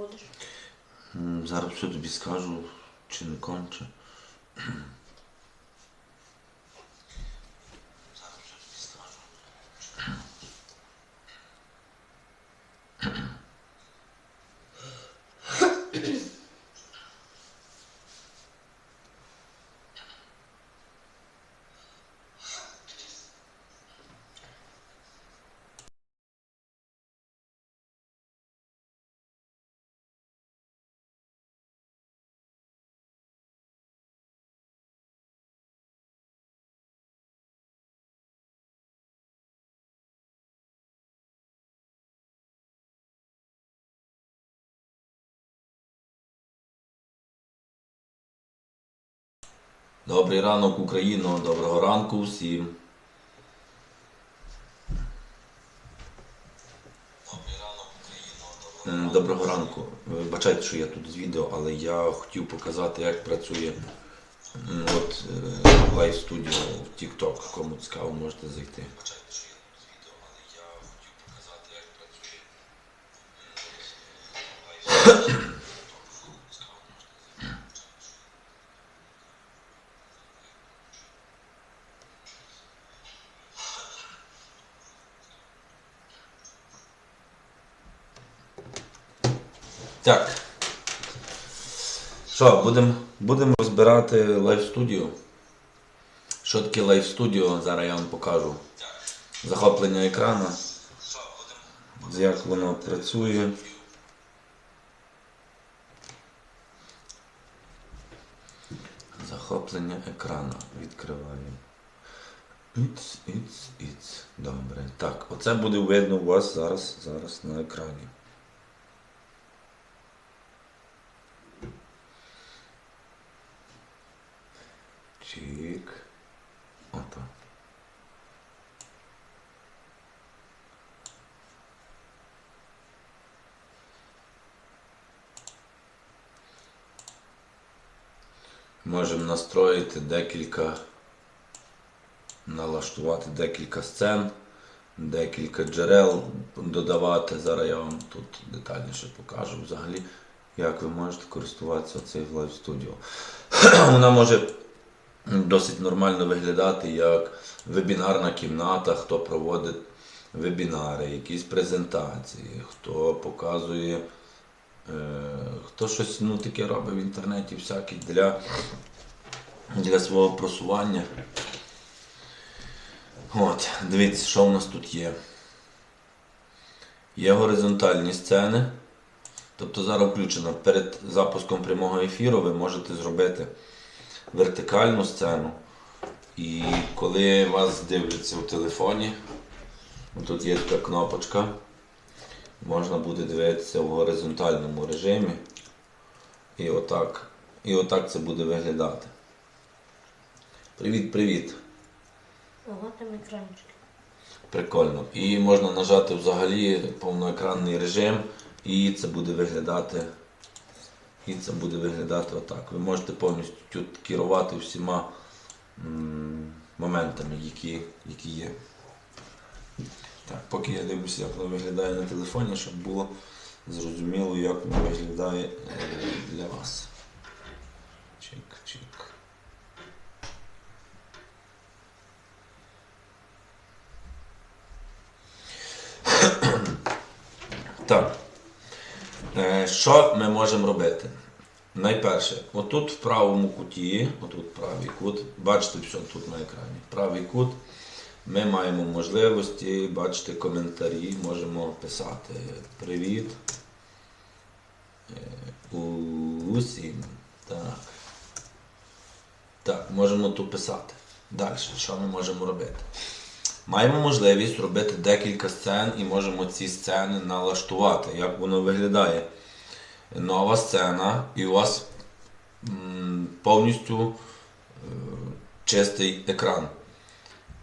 Що робити будеш? М, Зараз все тобі Добрий ранок, Україно, доброго ранку всім. Україно, доброго ранку. Вибачайте, що я тут з відео, але я хотів показати, як працює от е, лайв студіо в TikTok. Кому цікаво, можете зайти. Вибачайте, що я тут з відео, але я хотів показати, як працює м, лайв студіо. Так. Що, будемо будем розбирати лайв студіо. Що таке лайв студіо? Зараз я вам покажу. Захоплення екрана. Як воно працює. Захоплення екрану. Відкриваємо. Іц, іц, іц. Добре. Так, оце буде видно у вас зараз, зараз на екрані. Чик. Опа. Можемо настроїти декілька, налаштувати декілька сцен, декілька джерел додавати. Зараз я вам тут детальніше покажу взагалі, як ви можете користуватися цей Live Studio. Вона може досить нормально виглядати як вебінарна кімната, хто проводить вебінари, якісь презентації, хто показує, е, хто щось ну, таке робить в інтернеті всяке для, для свого просування. От, дивіться, що в нас тут є. Є горизонтальні сцени. Тобто зараз включено перед запуском прямого ефіру ви можете зробити вертикальну сцену. І коли вас дивляться в телефоні, тут є така кнопочка, можна буде дивитися в горизонтальному режимі. І отак, і отак це буде виглядати. Привіт-привіт! Ого, там екранчик. Прикольно. І можна нажати взагалі повноекранний режим, і це буде виглядати. І це буде виглядати отак. Ви можете повністю тут керувати всіма м, моментами, які, які є. Так, поки я дивлюся, як воно виглядає на телефоні, щоб було зрозуміло, як воно виглядає е, для вас. Чик-чик. Так. Е, Що ми можемо робити? Найперше, отут в правому куті, отут правий кут, бачите все тут на екрані. Правий кут. Ми маємо можливості бачити коментарі, можемо писати Привіт. е, Усім. Так. Так, можемо тут писати. Далі, що ми можемо робити? Маємо можливість робити декілька сцен і можемо ці сцени налаштувати, як воно виглядає. Нова сцена, і у вас повністю е, чистий екран.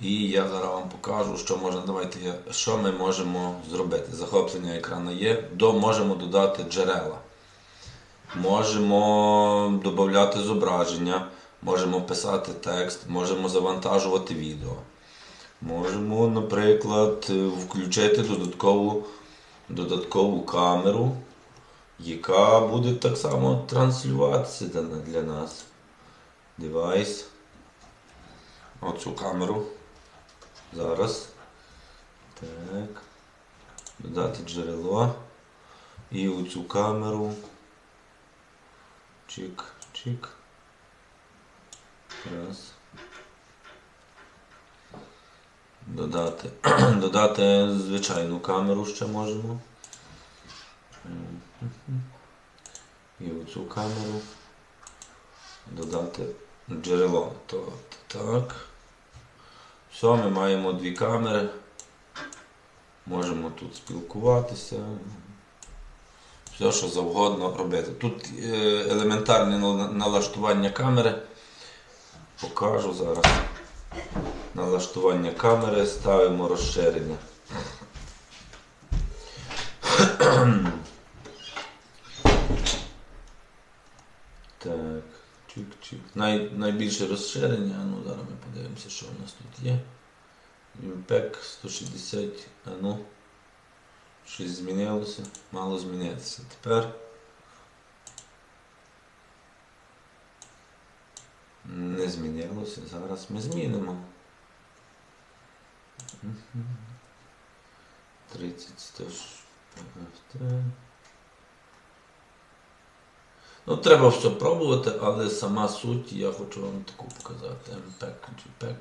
І я зараз вам покажу, що можна. Давайте що ми можемо зробити. Захоплення екрану є. До, можемо додати джерела. Можемо додати зображення, можемо писати текст, можемо завантажувати відео. Можемо, наприклад, е, включити додаткову, додаткову камеру яка буде так само транслюватися для, нас. Девайс. Оцю камеру. Зараз. Так. Додати джерело. І оцю камеру. Чик, чик. Раз. Додати. Додати звичайну камеру ще можемо. І оцю камеру. Додати джерело. То, так. Все, ми маємо дві камери. Можемо тут спілкуватися. Все, що завгодно робити. Тут е, елементарне налаштування камери. Покажу зараз. Налаштування камери, ставимо розширення. Так, чик-чик. Най, найбільше розширення. Ну, зараз ми подивимося, що у нас тут є. Імпек 160. А ну. Щось змінилося. Мало змінитися. Тепер. Не змінилося. Зараз ми змінимо. Мгм. 30 100. Ну, треба все пробувати, але сама суть я хочу вам таку показати. MPEG, JPEG.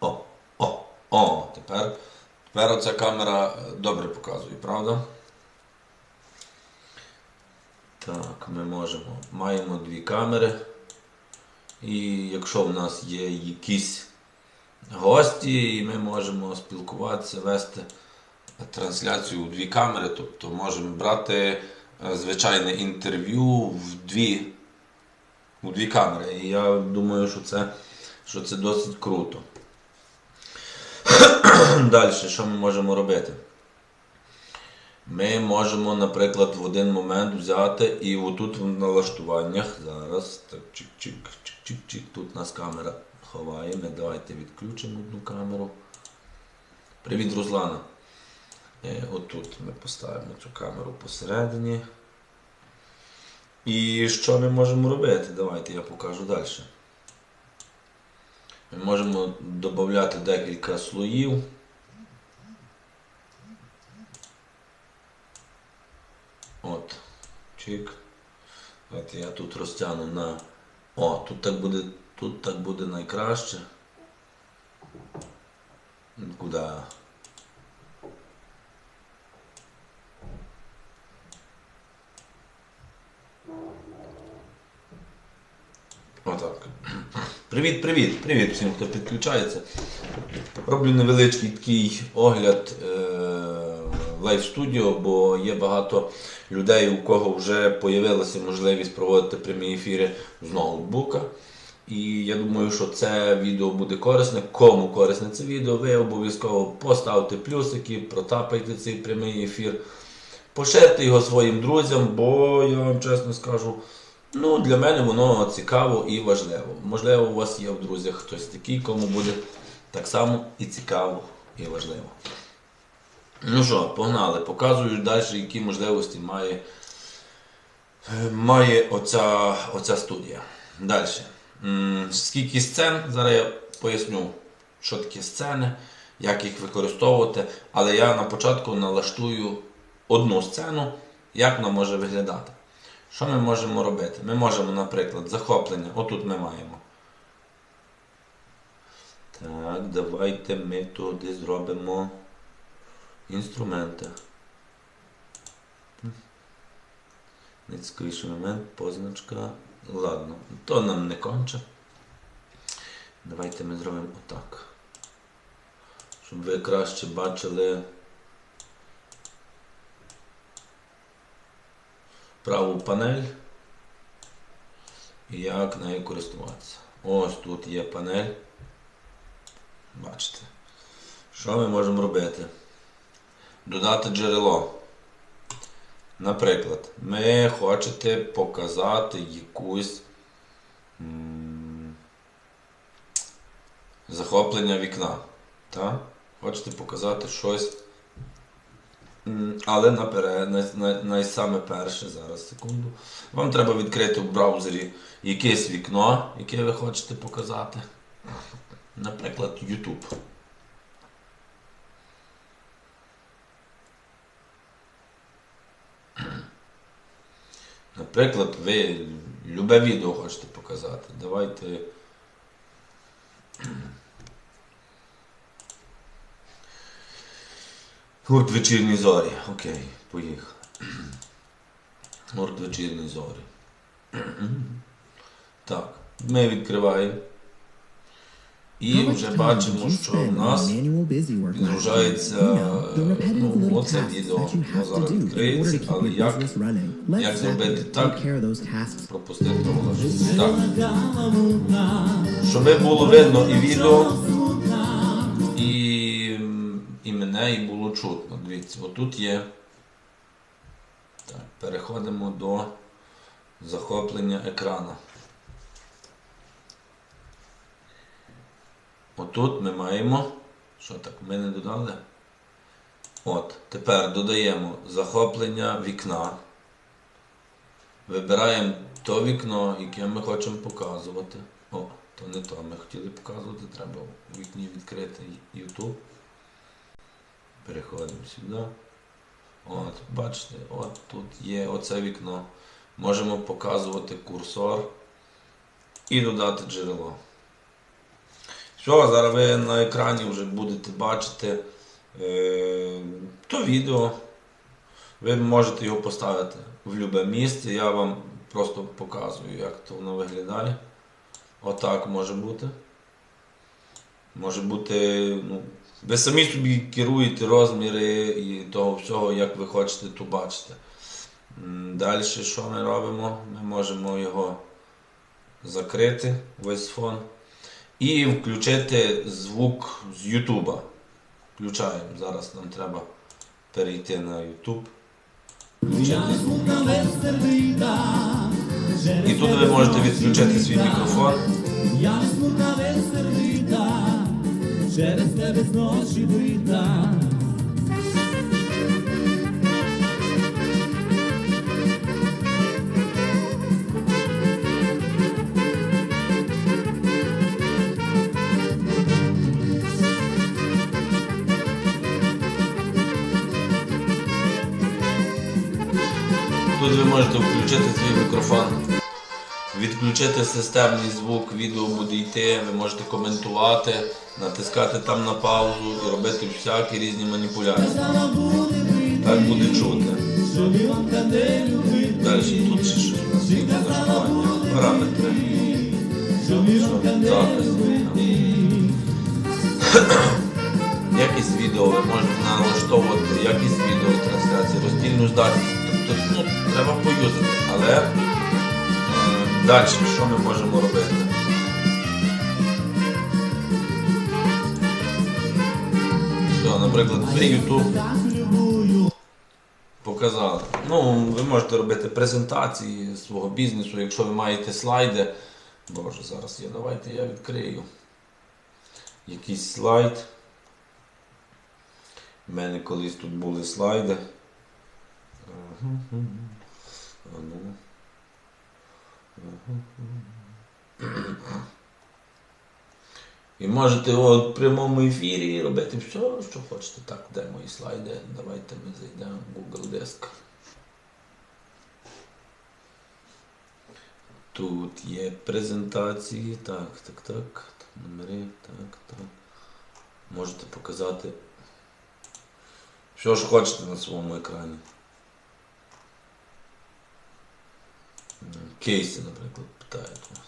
О, о, о, тепер, тепер оця камера е, добре показує, правда? Так, ми можемо. Маємо дві камери. І якщо в нас є якісь гості, і ми можемо спілкуватися, вести трансляцію у дві камери, тобто можемо брати е, звичайне інтерв'ю в дві, у дві камери. І я думаю, що це, що це досить круто. Далі, що ми можемо робити? Ми можемо, наприклад, в один момент взяти і отут в налаштуваннях зараз так чик-чик, чик-чик-чик, тут у нас камера ховає. Ми давайте відключимо одну камеру. Привіт, Руслана. Е, Отут ми поставимо цю камеру посередині. І що ми можемо робити? Давайте я покажу далі. Ми можемо додати декілька слоїв. От, чик. От я тут розтягну на. О, тут так буде, тут так буде найкраще. Куди? Отак. Привіт, привіт, всім, хто підключається. Роблю невеличкий такий огляд е- Live Studio, бо є багато людей, у кого вже з'явилася можливість проводити прямі ефіри з ноутбука. І я думаю, що це відео буде корисне. Кому корисне це відео, ви обов'язково поставте плюсики, протапайте цей прямий ефір, поширте його своїм друзям, бо я вам чесно скажу. Ну, для мене воно цікаво і важливо. Можливо, у вас є в друзях хтось такий, кому буде так само і цікаво, і важливо. Ну що, погнали, показую далі, які можливості має, має оця, оця студія. Далі. Скільки сцен, зараз я поясню, що таке сцени, як їх використовувати, але я на початку налаштую одну сцену, як вона може виглядати. Що ми можемо робити? Ми можемо, наприклад, захоплення. Отут ми маємо. Так, давайте ми туди зробимо інструменти. Найцікавіший момент, позначка. Ладно, то нам не конче. Давайте ми зробимо отак. Щоб ви краще бачили праву панель і як нею користуватися. Ось тут є панель. Бачите. Що ми можемо робити? Додати джерело. Наприклад, ми хочете показати якусь захоплення вікна. Так? Хочете показати щось Але наперед, най, най, най перше, зараз секунду. Вам треба відкрити в браузері якесь вікно, яке ви хочете показати. Наприклад, YouTube. Наприклад, ви любе відео хочете показати. Давайте. Гурт вечірні зорі. Окей, поїхали. Гурт вечірні зорі. Так, ми відкриваємо. І вже бачимо, що в нас підгружається ну, оце відео. Воно зараз відкриється, але як, як зробити так, пропустити оголошення. Так. Щоб було видно і відео, і, і мене, і було чутно. Дивіться, отут є. Так, переходимо до захоплення екрана. Отут ми маємо. Що так, ми не додали? От, тепер додаємо захоплення вікна. Вибираємо то вікно, яке ми хочемо показувати. О, то не то ми хотіли показувати, треба в вікні відкрити YouTube. Переходимо сюди. От, бачите, от тут є оце вікно. Можемо показувати курсор і додати джерело. Все, зараз ви на екрані вже будете бачити е, то відео. Ви можете його поставити в будь-яке місце. Я вам просто показую, як то воно виглядає. Отак може бути. Може бути, ну, ви самі собі керуєте розміри і того всього, як ви хочете то бачити. Далі що ми робимо? Ми можемо його закрити, весь фон. І включити звук з Ютуба. Включаємо. Зараз нам треба перейти на Ютуб. І тут ви можете відключити свій мікрофон. Я не смурна сердита, через тебе зночі бита. Тут ви можете включити свій мікрофон, відключити системний звук, відео буде йти, ви можете коментувати, натискати там на паузу і робити всякі різні маніпуляції. Так буде чути. Далі тут ще щось налаштування, параметри. Запис. Якість відео, ви можете налаштовувати якість відео трансляції, роздільну здатність. Треба поюзати. Але е, далі що ми можемо робити? Наприклад, ви YouTube показали. Ну, ви можете робити презентації свого бізнесу, якщо ви маєте слайди. Боже, зараз я давайте я відкрию якийсь слайд. У мене колись тут були слайди. А ну. І можете в прямому ефірі робити все, що хочете. Так, де мої слайди? Давайте ми зайдемо в Google Диск. Тут є презентації. Так, так, так. Номери, так, так. Можете показати що ж хочете на своєму екрані. Кейси, наприклад, питають вас.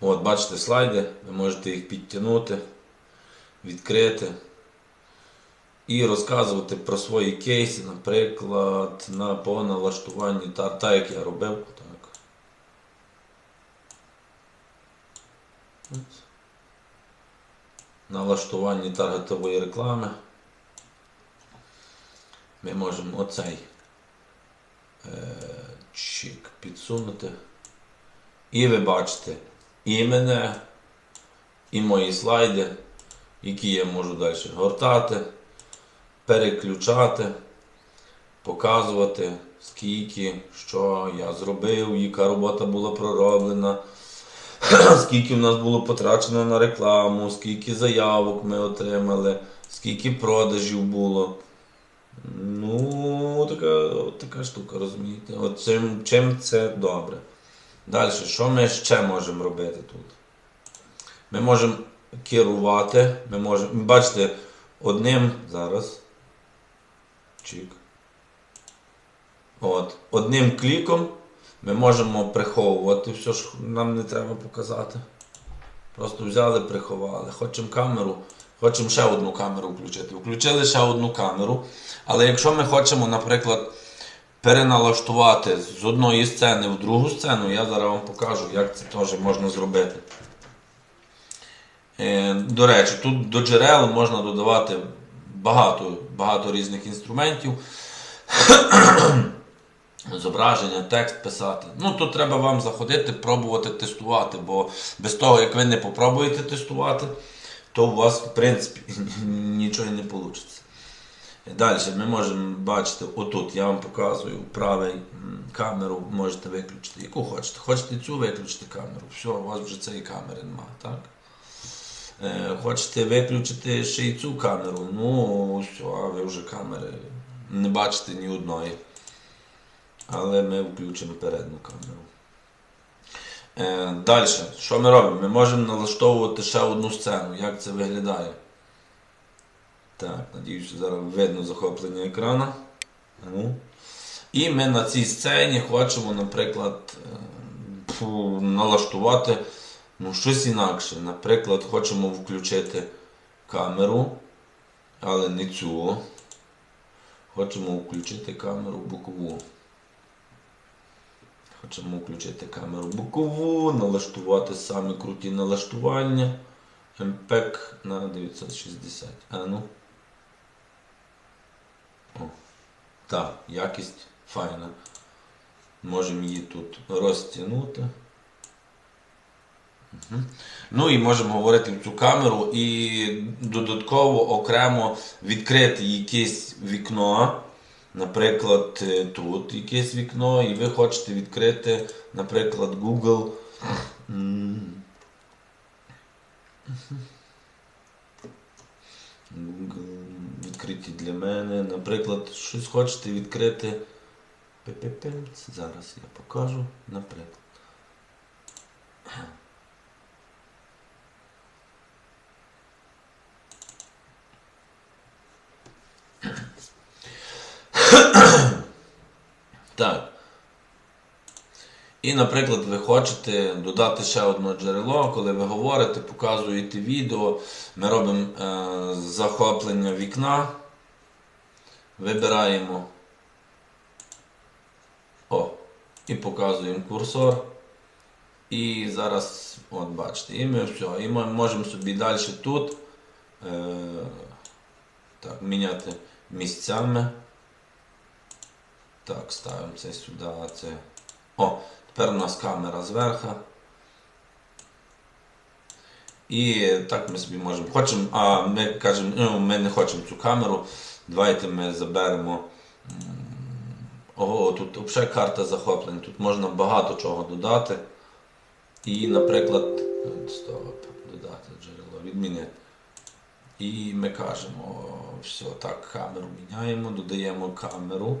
От, бачите слайди, ви можете їх підтягнути, відкрити і розказувати про свої кейси, наприклад, на, по налаштуванні та, та як я робив. Так. Налаштуванні таргетової реклами. Ми можемо оцей е, чик підсунути. І ви бачите і мене, і мої слайди, які я можу далі гортати, переключати, показувати, скільки, що я зробив, яка робота була пророблена, скільки в нас було потрачено на рекламу, скільки заявок ми отримали, скільки продажів було. Ну, така, така штука, розумієте? От чим, чим це добре. Далі, що ми ще можемо робити тут? Ми можемо керувати, ми можемо. Бачите, одним зараз. Чик. От, одним кліком ми можемо приховувати все, що нам не треба показати. Просто взяли, приховали. Хочемо камеру, хочемо ще одну камеру включити. Включили ще одну камеру. Але якщо ми хочемо, наприклад, переналаштувати з одної сцени в другу сцену, я зараз вам покажу, як це теж можна зробити. Е, До речі, тут до джерел можна додавати багато, багато різних інструментів. Зображення, текст писати. Ну, тут треба вам заходити, пробувати тестувати, бо без того, як ви не попробуєте тестувати, то у вас, в принципі, нічого не вийде. Далі ми можемо бачити, отут я вам показую правий камеру, можете виключити, яку хочете. Хочете цю виключити камеру, все, у вас вже цієї камери немає, так? Е, хочете виключити ще й цю камеру, ну все, а ви вже камери не бачите ні одної. Але ми включимо передню камеру. Е, далі, що ми робимо? Ми можемо налаштовувати ще одну сцену. Як це виглядає? Так, надіюся, зараз видно захоплення екрана. Ну. І ми на цій сцені хочемо, наприклад, е, налаштувати ну, щось інакше. Наприклад, хочемо включити камеру, але не цю. Хочемо включити камеру бокову. Хочемо включити камеру бокову, налаштувати самі круті налаштування. MPEG на 960. А ну. О. Так, якість файна. Можемо її тут розтягнути. Угу. Ну і можемо говорити в цю камеру і додатково окремо відкрити якесь вікно. Наприклад, е, тут якесь вікно, і ви хочете відкрити, наприклад, Google. Google відкриті для мене. Наприклад, щось хочете відкрити. Зараз я покажу. Наприклад. Так. І, наприклад, ви хочете додати ще одне джерело, коли ви говорите, показуєте відео, ми робимо е, захоплення вікна, вибираємо о, і показуємо курсор. І зараз, от бачите, і ми все. І ми можемо собі далі тут е, так, міняти місцями. Так, ставимо це сюди, це. О, тепер у нас камера зверху. І так ми собі можемо. Хочемо, а ми кажемо, ну, ми не хочемо цю камеру. Давайте ми заберемо. Ого, тут взагалі карта захоплень. Тут можна багато чого додати. І, наприклад, стоп, додати джерело, відмінити. І ми кажемо, все, так, камеру міняємо, додаємо камеру.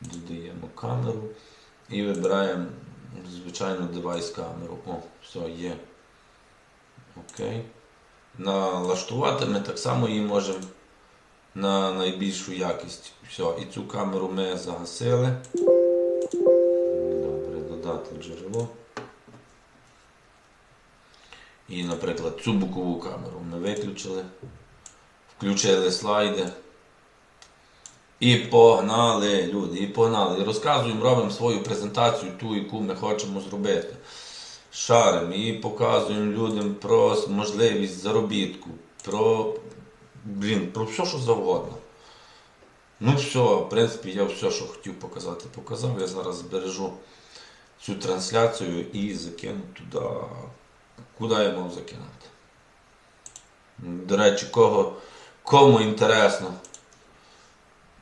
Додаємо камеру і вибираємо, звичайно, девайс камеру. О, все, є. Окей. Налаштувати ми так само її можемо на найбільшу якість. Все, і цю камеру ми загасили. Добре, додати джерело. І, наприклад, цю бокову камеру ми виключили. Включили слайди. І погнали, люди, і погнали. І розказуємо, робимо свою презентацію, ту, яку ми хочемо зробити. Шаримо і показуємо людям про можливість заробітку, про, блін, про все, що завгодно. Ну все, в принципі, я все, що хотів показати, показав. Я зараз збережу цю трансляцію і закину туди Куди я мав закинути? До речі, кого, кому інтересно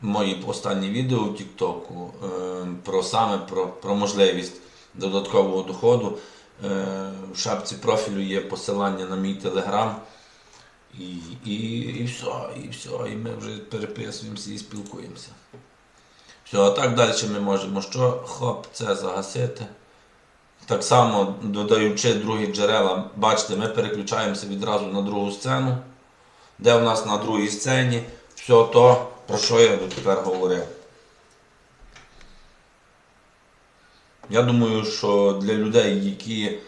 мої останні відео у Тіктоку е, про саме про, про можливість додаткового доходу. Е, в шапці профілю є посилання на мій телеграм. І, і, і все, і все, і ми вже переписуємося і спілкуємося. Все, а так далі ми можемо що? Хоп, це загасити. Так само додаючи другі джерела, бачите, ми переключаємося відразу на другу сцену, де в нас на другій сцені все то, про що я дотепер говорив. Я думаю, що для людей, які,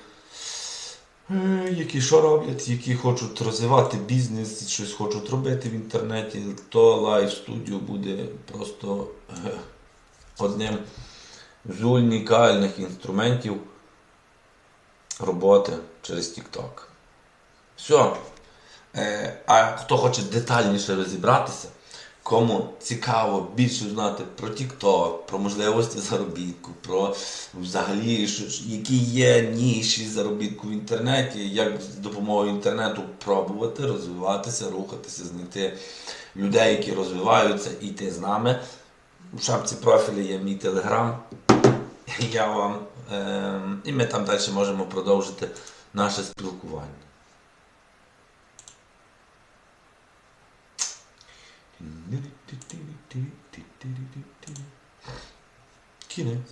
е, які що роблять, які хочуть розвивати бізнес, щось хочуть робити в інтернеті, то Live Studio буде просто е, одним з унікальних інструментів роботи через TikTok. Все. А хто хоче детальніше розібратися, кому цікаво більше знати про TikTok, про можливості заробітку, про взагалі, які є ніші заробітку в інтернеті, як з допомогою інтернету пробувати розвиватися, рухатися, знайти людей, які розвиваються, і йти з нами. У шапці профілі є мій телеграм. Я вам. ем, і ми там далі можемо продовжити наше спілкування. Chi ne?